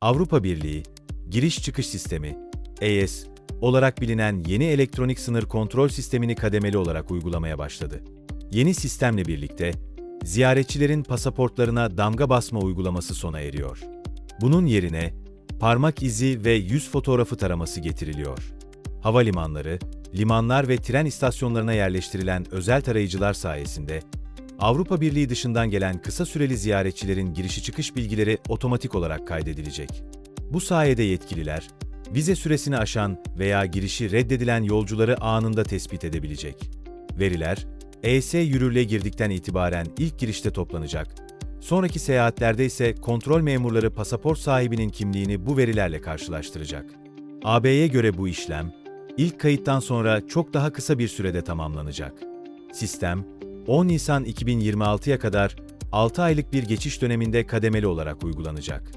Avrupa Birliği, Giriş Çıkış Sistemi, ES, olarak bilinen yeni elektronik sınır kontrol sistemini kademeli olarak uygulamaya başladı. Yeni sistemle birlikte, ziyaretçilerin pasaportlarına damga basma uygulaması sona eriyor. Bunun yerine, parmak izi ve yüz fotoğrafı taraması getiriliyor. Havalimanları, limanlar ve tren istasyonlarına yerleştirilen özel tarayıcılar sayesinde, Avrupa Birliği dışından gelen kısa süreli ziyaretçilerin girişi çıkış bilgileri otomatik olarak kaydedilecek. Bu sayede yetkililer, vize süresini aşan veya girişi reddedilen yolcuları anında tespit edebilecek. Veriler, ES yürürlüğe girdikten itibaren ilk girişte toplanacak. Sonraki seyahatlerde ise kontrol memurları pasaport sahibinin kimliğini bu verilerle karşılaştıracak. AB'ye göre bu işlem, ilk kayıttan sonra çok daha kısa bir sürede tamamlanacak. Sistem, 10 Nisan 2026'ya kadar 6 aylık bir geçiş döneminde kademeli olarak uygulanacak.